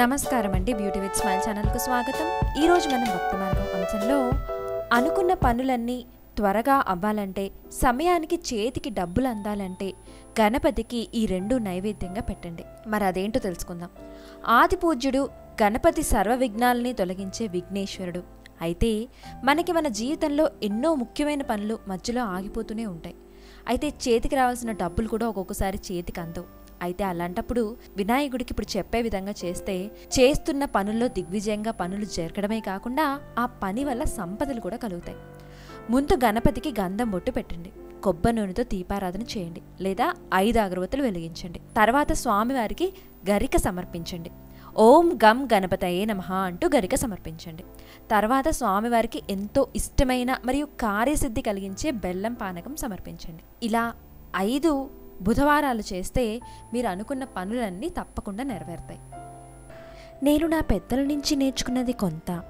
నమస్కారం అండి beauty with smile ఛానల్కు స్వాగతం. ఈరోజు మనం భక్తి మార్గం అంశంలో అనుకున్న పనులన్నీ త్వరగా అవ్వాలంటే సమయానికి చేతికి డబ్బులు అందాలంటే గణపతికి ఈ రెండు నైవేద్యంగా పెట్టండి. మరి అదేంటో తెలుసుకుందాం. ఆది పూజ్యుడు గణపతి సర్వ విఘ్నాలని తొలగించే విఘ్నేశ్వరుడు. అయితే మనకి మన జీవితంలో ఎన్నో ముఖ్యమైన పనులు మధ్యలో ఆగిపోతూనే ఉంటాయి. అయితే చేతికి రావాల్సిన డబ్బులు కూడా ఒక్కొక్కసారి చేతికి అందవు. అయితే అలాంటప్పుడు వినాయకుడికి ఇప్పుడు చెప్పే విధంగా చేస్తే చేస్తున్న పనుల్లో దిగ్విజయంగా పనులు జరగడమే కాకుండా ఆ పని వల్ల సంపదలు కూడా కలుగుతాయి. ముందు గణపతికి గంధం బొట్టు పెట్టండి. కొబ్బరి నూనెతో దీపారాధన చేయండి. లేదా ఐదు అగరవత్తులు వెలిగించండి. తర్వాత స్వామివారికి గరిక సమర్పించండి. ఓం గం గణపతయే నమ అంటూ గరిక సమర్పించండి. తర్వాత స్వామివారికి ఎంతో ఇష్టమైన మరియు కార్యసిద్ధి కలిగించే బెల్లం పానకం సమర్పించండి. ఇలా ఐదు బుధవారాలు చేస్తే మీరు అనుకున్న పనులన్నీ తప్పకుండా నెరవేరుతాయి. నేను నా పెద్దల నుంచి నేర్చుకున్నది కొంత.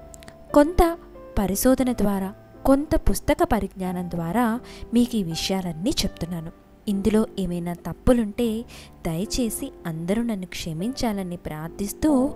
కొంత పరిశోధన ద్వారా కొంత పుస్తక పరిజ్ఞానం ద్వారా మీకు ఈ విషయాలన్నీ చెప్తున్నాను. ఇందులో ఏమైనా తప్పులుంటే దయచేసి అందరూ నన్ను క్షమించాలని ప్రార్థిస్తూ